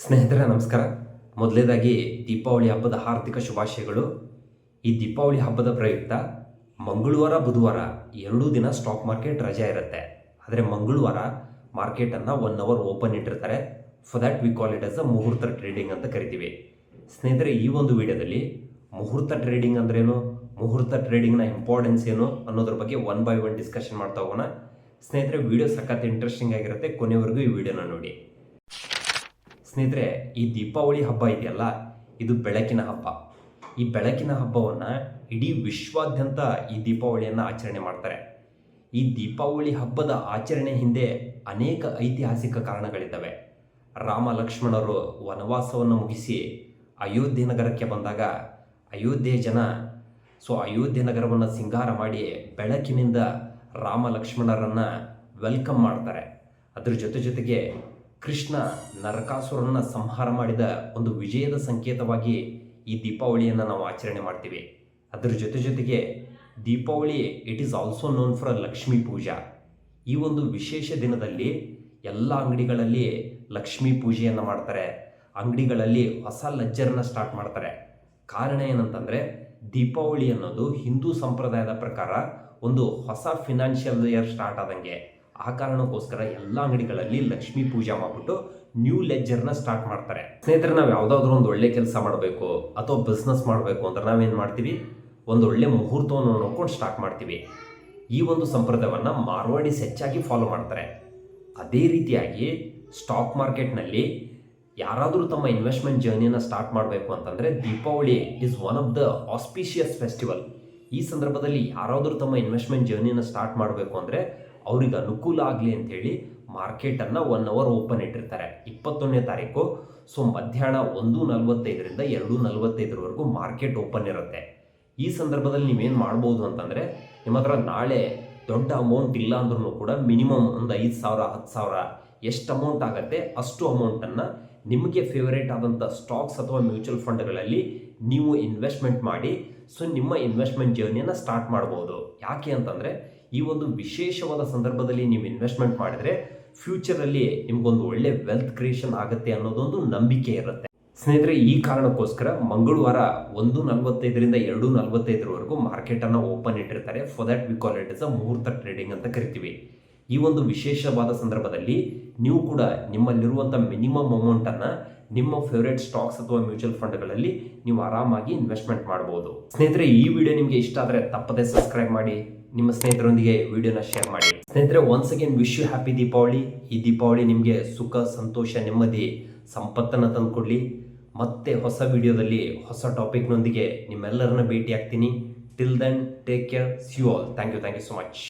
ಸ್ನೇಹಿತರೆ, ನಮಸ್ಕಾರ. ಮೊದಲನೇದಾಗಿ ದೀಪಾವಳಿ ಹಬ್ಬದ ಹಾರ್ದಿಕ ಶುಭಾಶಯಗಳು. ಈ ದೀಪಾವಳಿ ಹಬ್ಬದ ಪ್ರಯುಕ್ತ ಮಂಗಳವಾರ, ಬುಧವಾರ ಎರಡೂ ದಿನ ಸ್ಟಾಕ್ ಮಾರ್ಕೆಟ್ ರಜೆ ಇರುತ್ತೆ. ಆದರೆ ಮಂಗಳವಾರ ಮಾರ್ಕೆಟನ್ನು ಒನ್ ಅವರ್ ಓಪನ್ ಇಟ್ಟಿರ್ತಾರೆ. For that we call it as a muhurat trading ಅಂತ ಕರಿತೀವಿ. ಸ್ನೇಹಿತರೆ, ಈ ಒಂದು ವಿಡಿಯೋದಲ್ಲಿ ಮುಹೂರ್ತ ಟ್ರೇಡಿಂಗ್ ಅಂದ್ರೇನು ಮುಹೂರ್ತ ಟ್ರೇಡಿಂಗ್ನ ಇಂಪಾರ್ಟೆನ್ಸ್ ಏನು ಅನ್ನೋದ್ರ ಬಗ್ಗೆ ಒನ್ ಬೈ ಒನ್ ಡಿಸ್ಕಷನ್ ಮಾಡ್ತಾ ಹೋಗೋಣ. ಸ್ನೇಹಿತರೆ ವಿಡಿಯೋ ಸಖತ್ ಇಂಟ್ರೆಸ್ಟಿಂಗ್ ಆಗಿರುತ್ತೆ. ಕೊನೆವರೆಗೂ ಈ ವಿಡಿಯೋನ ನೋಡಿ. ಸ್ನೇಹಿತರೆ, ಈ ದೀಪಾವಳಿ ಹಬ್ಬ ಇದೆಯಲ್ಲ? ಇದು ಬೆಳಕಿನ ಹಬ್ಬ. ಈ ಬೆಳಕಿನ ಹಬ್ಬವನ್ನು ಇಡೀ ವಿಶ್ವಾದ್ಯಂತ ಈ ದೀಪಾವಳಿಯನ್ನು ಆಚರಣೆ ಮಾಡ್ತಾರೆ. ಈ ದೀಪಾವಳಿ ಹಬ್ಬದ ಆಚರಣೆ ಹಿಂದೆ ಅನೇಕ ಐತಿಹಾಸಿಕ ಕಾರಣಗಳಿದ್ದಾವೆ. ರಾಮ ಲಕ್ಷ್ಮಣರು ವನವಾಸವನ್ನು ಮುಗಿಸಿ ಅಯೋಧ್ಯೆ ನಗರಕ್ಕೆ ಬಂದಾಗ ಅಯೋಧ್ಯೆ ಜನ ಸೊ ಅಯೋಧ್ಯೆ ನಗರವನ್ನು ಸಿಂಗಾರ ಮಾಡಿ ಬೆಳಕಿನಿಂದ ರಾಮ ಲಕ್ಷ್ಮಣರನ್ನು ವೆಲ್ಕಮ್ ಮಾಡ್ತಾರೆ. ಅದ್ರ ಜೊತೆ ಜೊತೆಗೆ ಕೃಷ್ಣ ನರಕಾಸುರನ್ನ ಸಂಹಾರ ಮಾಡಿದ ಒಂದು ವಿಜಯದ ಸಂಕೇತವಾಗಿ ಈ ದೀಪಾವಳಿಯನ್ನು ನಾವು ಆಚರಣೆ ಮಾಡ್ತೀವಿ. ಅದರ ಜೊತೆ ಜೊತೆಗೆ Deepavali it is also known for Lakshmi Puja. ಈ ಒಂದು ವಿಶೇಷ ದಿನದಲ್ಲಿ ಎಲ್ಲ ಅಂಗಡಿಗಳಲ್ಲಿ ಲಕ್ಷ್ಮೀ ಪೂಜೆಯನ್ನು ಮಾಡ್ತಾರೆ. ಅಂಗಡಿಗಳಲ್ಲಿ ಹೊಸ ಲಜ್ಜರನ್ನ ಸ್ಟಾರ್ಟ್ ಮಾಡ್ತಾರೆ. ಕಾರಣ ಏನಂತಂದರೆ ದೀಪಾವಳಿ ಅನ್ನೋದು ಹಿಂದೂ ಸಂಪ್ರದಾಯದ ಪ್ರಕಾರ ಒಂದು ಹೊಸ ಫಿನಾನ್ಷಿಯಲ್ ಇಯರ್ ಸ್ಟಾರ್ಟ್ ಆದಂಗೆ. ಆ ಕಾರಣಕ್ಕೋಸ್ಕರ ಎಲ್ಲ ಅಂಗಡಿಗಳಲ್ಲಿ ಲಕ್ಷ್ಮೀ ಪೂಜೆ ಮಾಡ್ಬಿಟ್ಟು ನ್ಯೂ ಲೆಜ್ಜರ್ನ ಸ್ಟಾರ್ಟ್ ಮಾಡ್ತಾರೆ. ಸ್ನೇಹಿತರೆ, ನಾವು ಯಾವುದಾದ್ರೂ ಒಂದು ಒಳ್ಳೆ ಕೆಲಸ ಮಾಡಬೇಕು ಅಥವಾ ಬಿಸ್ನೆಸ್ ಮಾಡಬೇಕು ಅಂದ್ರೆ ನಾವೇನು ಮಾಡ್ತೀವಿ? ಒಂದು ಒಳ್ಳೆ ಮುಹೂರ್ತವನ್ನು ನೋಡ್ಕೊಂಡು ಸ್ಟಾರ್ಟ್ ಮಾಡ್ತೀವಿ. ಈ ಒಂದು ಸಂಪ್ರದಾಯವನ್ನು ಮಾರ್ವಾಡಿಸ್ ಹೆಚ್ಚಾಗಿ ಫಾಲೋ ಮಾಡ್ತಾರೆ. ಅದೇ ರೀತಿಯಾಗಿ ಸ್ಟಾಕ್ ಮಾರ್ಕೆಟ್ನಲ್ಲಿ ಯಾರಾದರೂ ತಮ್ಮ ಇನ್ವೆಸ್ಟ್ಮೆಂಟ್ ಜರ್ನಿಯನ್ನು ಸ್ಟಾರ್ಟ್ ಮಾಡಬೇಕು ಅಂತಂದರೆ Deepavali is one of the auspicious festival ಈ ಸಂದರ್ಭದಲ್ಲಿ ಯಾರಾದರೂ ತಮ್ಮ ಇನ್ವೆಸ್ಟ್ಮೆಂಟ್ ಜರ್ನಿಯನ್ನು ಸ್ಟಾರ್ಟ್ ಮಾಡಬೇಕು ಅಂದರೆ ಅವ್ರಿಗೆ ಅನುಕೂಲ ಆಗಲಿ ಅಂಥೇಳಿ ಮಾರ್ಕೆಟನ್ನು ಒನ್ ಅವರ್ ಓಪನ್ ಇಟ್ಟಿರ್ತಾರೆ. ಇಪ್ಪತ್ತೊಂದನೇ ತಾರೀಕು. ಸೊ ಮಧ್ಯಾಹ್ನ ಒಂದು ನಲವತ್ತೈದರಿಂದ ಎರಡು ನಲವತ್ತೈದರವರೆಗೂ ಮಾರ್ಕೆಟ್ ಓಪನ್ ಇರುತ್ತೆ. ಈ ಸಂದರ್ಭದಲ್ಲಿ ನೀವೇನು ಮಾಡ್ಬೋದು ಅಂತಂದರೆ, ನಿಮ್ಮ ಹತ್ರ ನಾಳೆ ದೊಡ್ಡ ಅಮೌಂಟ್ ಇಲ್ಲ ಅಂದ್ರೂ ಕೂಡ ಮಿನಿಮಮ್ ಒಂದು ಐದು ಸಾವಿರ, ಹತ್ತು ಸಾವಿರ ಎಷ್ಟು ಅಮೌಂಟ್ ಆಗುತ್ತೆ ಅಷ್ಟು ಅಮೌಂಟನ್ನು ನಿಮಗೆ ಫೇವರೇಟ್ ಆದಂಥ ಸ್ಟಾಕ್ಸ್ ಅಥವಾ ಮ್ಯೂಚುವಲ್ ಫಂಡ್ಗಳಲ್ಲಿ ನೀವು ಇನ್ವೆಸ್ಟ್ಮೆಂಟ್ ಮಾಡಿ ಸೊ ನಿಮ್ಮ ಇನ್ವೆಸ್ಟ್ಮೆಂಟ್ ಜರ್ನಿಯನ್ನು ಸ್ಟಾರ್ಟ್ ಮಾಡ್ಬೋದು. ಯಾಕೆ ಅಂತಂದರೆ ಈ ಒಂದು ವಿಶೇಷವಾದ ಸಂದರ್ಭದಲ್ಲಿ ನೀವು ಇನ್ವೆಸ್ಟ್ಮೆಂಟ್ ಮಾಡಿದರೆ ಫ್ಯೂಚರಲ್ಲಿ ನಿಮ್ಗೊಂದು ಒಳ್ಳೆ ವೆಲ್ತ್ ಕ್ರಿಯೇಷನ್ ಆಗುತ್ತೆ ಅನ್ನೋದೊಂದು ನಂಬಿಕೆ ಇರುತ್ತೆ. ಸ್ನೇಹಿತರೆ, ಈ ಕಾರಣಕ್ಕೋಸ್ಕರ ಮಂಗಳವಾರ ಒಂದು ನಲವತ್ತೈದರಿಂದ ಎರಡು ನಲವತ್ತೈದರವರೆಗೂ ಮಾರ್ಕೆಟನ್ನು ಓಪನ್ ಇಟ್ಟಿರ್ತಾರೆ. For that we call it is a muhurat trading ಅಂತ ಕರಿತೀವಿ. ಈ ಒಂದು ವಿಶೇಷವಾದ ಸಂದರ್ಭದಲ್ಲಿ ನೀವು ಕೂಡ ನಿಮ್ಮಲ್ಲಿರುವಂಥ ಮಿನಿಮಮ್ ಅಮೌಂಟನ್ನು ನಿಮ್ಮ ಫೇವ್ರೇಟ್ ಸ್ಟಾಕ್ಸ್ ಅಥವಾ ಮ್ಯೂಚುವಲ್ ಫಂಡ್ಗಳಲ್ಲಿ ನೀವು ಆರಾಮಾಗಿ ಇನ್ವೆಸ್ಟ್ಮೆಂಟ್ ಮಾಡ್ಬೋದು. ಸ್ನೇಹಿತರೆ, ಈ ವಿಡಿಯೋ ನಿಮಗೆ ಇಷ್ಟ ಆದರೆ ತಪ್ಪದೇ ಸಬ್ಸ್ಕ್ರೈಬ್ ಮಾಡಿ, ನಿಮ್ಮ ಸ್ನೇಹಿತರೊಂದಿಗೆ ವಿಡಿಯೋನ ಶೇರ್ ಮಾಡಿ. ಸ್ನೇಹಿತರೆ once again wish you happy Deepavali ಈ ದೀಪಾವಳಿ ನಿಮಗೆ ಸುಖ, ಸಂತೋಷ, ನೆಮ್ಮದಿ, ಸಂಪತ್ತನ್ನು ತಂದುಕೊಡ್ಲಿ. ಮತ್ತೆ ಹೊಸ ವಿಡಿಯೋದಲ್ಲಿ ಹೊಸ ಟಾಪಿಕ್ನೊಂದಿಗೆ ನಿಮ್ಮೆಲ್ಲರನ್ನ ಭೇಟಿ ಆಗ್ತೀನಿ till then take care see you all thank you thank you so much